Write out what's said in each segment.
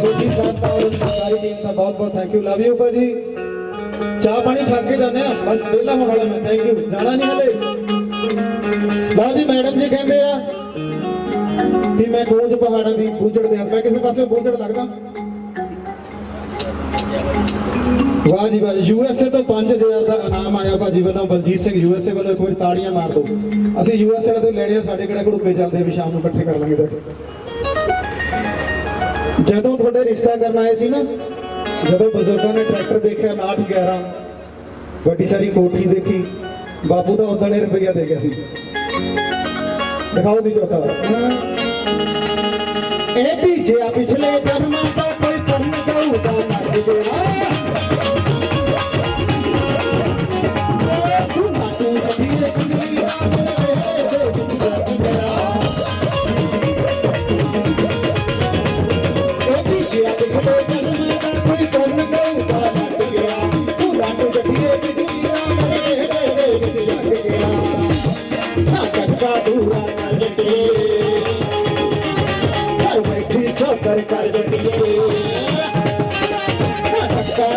ਸੋਢੀ ਸਾਹਿਬ ਦਾ ਔਰ ਸਾਰੀ ਟੀਮ ਦਾ ਬਹੁਤ ਬਹੁਤ ਥੈਂਕ ਯੂ ਲਵ ਯੂ ਭਾਜੀ ਚਾਹ ਪਾਣੀ ਛੱਕ ਕੇ ਜਾਂਦੇ ਆ ਬਸ ਵਿਹਲਾ ਹੋਣ ਵਾਲਾ ਮੈਂ। ਥੈਂਕ ਯੂ ਜਾਣਾ ਨਹੀਂ ਹਲੇ। ਲਓ ਜੀ ਮੈਡਮ ਜੀ ਕਹਿੰਦੇ ਆ ਵੀ ਮੈਂ ਗੂੰਜ ਪਹਾੜਾਂ ਦੀ ਗੂੰਜੜ ਦੇ ਮੈਂ ਕਿਸੇ ਪਾਸੇ ਗੂੰਜੜ ਲੱਗਦਾ। ਵਾਹ ਜੀ ਵਾਹ। ਯੂ ਤੋਂ 5000 ਦਾ ਇਨਾਮ ਆਇਆ ਭਾਜੀ ਵੱਲੋਂ। Baljit Singh U S A ਵੱਲੋਂ ਇੱਕ ਵਾਰੀ ਤਾੜੀਆਂ ਮਾਰ ਦਿਓ। ਅਸੀਂ ਯੂ ਐਸ ਏ ਤੋਂ ਲੈਣੇ ਆ। ਸਾਡੇ ਕਿਹੜੇ ਘੜੂਕੇ ਚੱਲਦੇ ਵੀ ਸ਼ਾਮ ਨੂੰ ਇਕੱਠੇ ਕਰ ਲਾਂਗੇ ਤਾਂ ਜਦੋਂ ਤੁਹਾਡੇ ਰਿਸ਼ਤਾ ਕਰਨ ਆਏ ਸੀ ਨਾ, ਜਦੋਂ ਬਜ਼ੁਰਗਾਂ ਨੇ ਟਰੈਕਟਰ ਦੇਖਿਆ 911 ਵੱਡੀ ਸਾਰੀ ਕੋਠੀ ਦੇਖੀ, ਬਾਪੂ ਦਾ ਉਦੋਂ ਨੇ ਰੁਪਈਆ ਦੇ ਗਿਆ ਸੀ। ਦਿਖਾਓ ਦੀ ਚੌਥਾ ਇਹ ਭੀਜਿਆ ਪਿਛਲੇ ਜਨਮਾਂ ਦਾ ਕੋਈ ਤੁਮ ਕਹੂਗਾ ਮਰ ਗਿਆ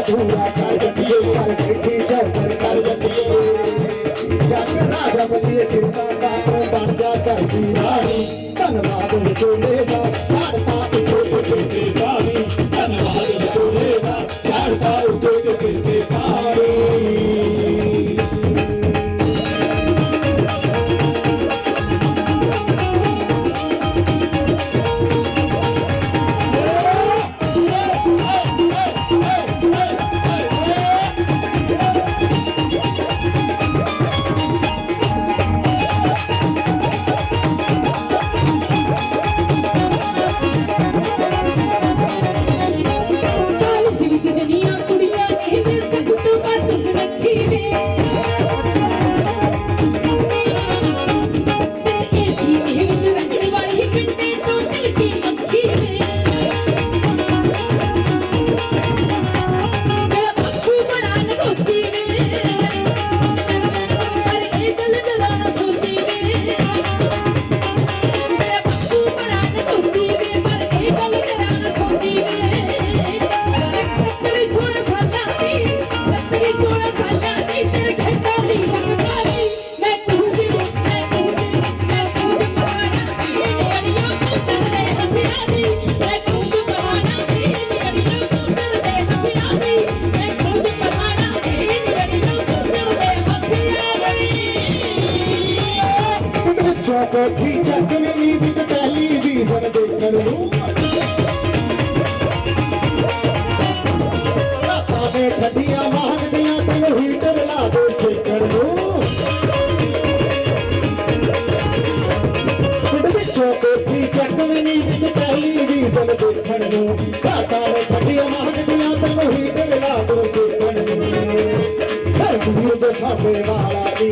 ਦੂਰਾ ਨਾ ਜੱਟੇ ਘਰ ਬੈਠੀ ਚੌਕਰ ਰੰਗਣ ਵਾਲੀ ਕੋਠੀ ਚੱਕ ਮੇਰੀ ਵਿੱਚ ਟੈਲੀਵਿਜ਼ਨ ਦੇਖਣ ਨੂੰ। ਰਾਤਾਂ ਦੇ ਠੱਡੀਆਂ ਮਾਹਗਦੀਆਂ ਤੈਨੂੰ ਹੀਟਰ ਲਾ ਦੇ ਸੇਕਣ ਨੂੰ। ਵਿੱਚੋਂ ਕੋਠੀ ਚੱਕ ਮੇਰੀ ਵਿੱਚ ਟੈਲੀਵਿਜ਼ਨ ਦੇਖਣ ਨੂੰ। ਰਾਤਾਂ ਦੇ ਠੱਡੀਆਂ ਮਾਹਗਦੀਆਂ ਤੈਨੂੰ ਹੀਟਰ ਲਾ ਦੇ ਸੇਕਣ ਨੂੰ। ਹਰ ਵੀਰ ਦੇ ਸਾਡੇ ਵਾਲਾ ਦੀ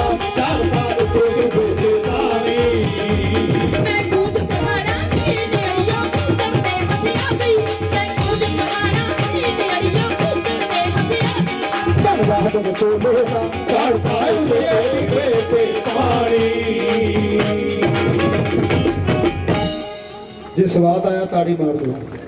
ਦੀ ਧੰਨਵਾਦ ਜੇ ਸਵਾਦ ਆਇਆ ਤਾੜੀ ਮਾਰ ਦਿਓ।